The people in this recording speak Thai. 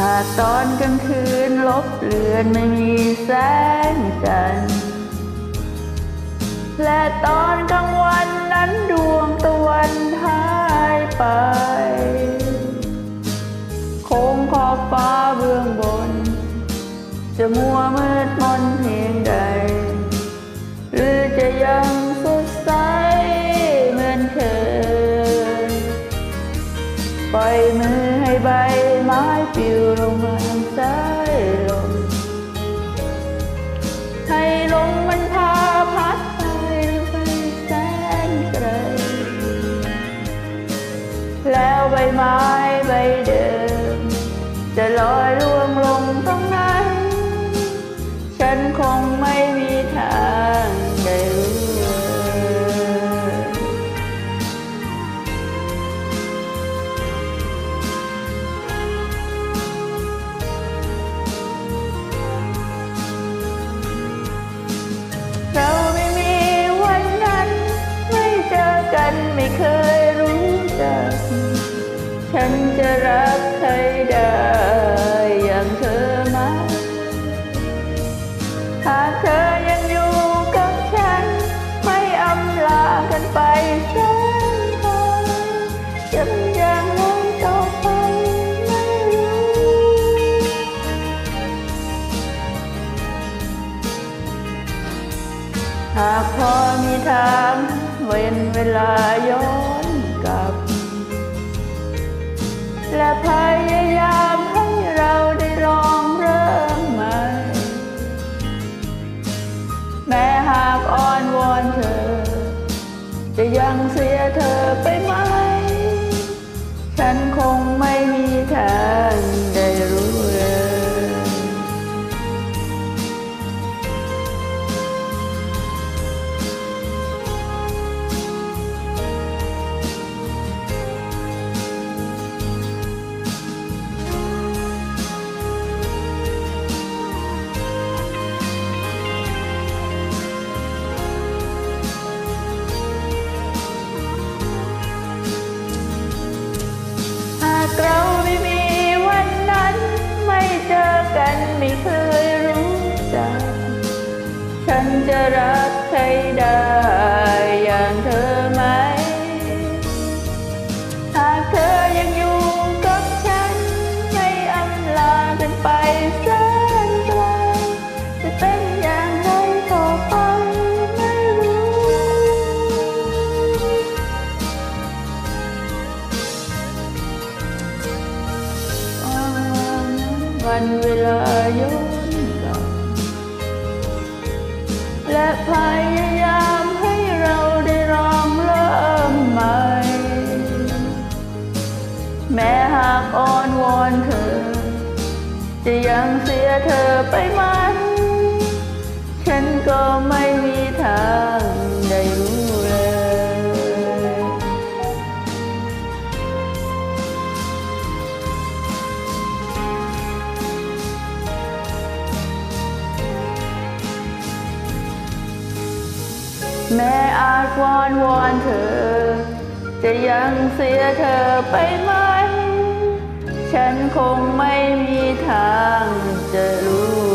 หากตอนกลางคืนลบเลือนไม่มีแสงจันทร์และตอนกลางวันนั้นดวงตะวันหายไป คงขอบฟ้าเบื้องบน จะมัวมืดมนเพียงใด หรือจะยังสดใสเหมือนเคยปล่อยมือ แล้วใบไม้ใบเดิม จะลอยล่วงลงตรงไหน ฉันคงไม่มีทาง หากพอมีทางเว้นเวลาย้อนกลับ และพยายามให้เราได้ลองเริ่มใหม่ แม้หากอ้อนวอนเธอ จะยังเสียเธอไปไหม รักใครได้อย่างเธอไหม หากเธอยังอยู่กับฉันไม่อำลากันไปแสนไกลจะเป็นอย่างไรต่อไปไม่รู้ วันเวลาย้อนก และพยายามให้เราได้ลองเริ่มใหม่ แม้หากอ้อนวอนเธอ จะยังเสียเธอไปไหมฉันก็ไม่มีทาง แม้อาจวอนวอนเธอ จะยังเสียเธอไปไหม ฉันคงไม่มีทางจะรู้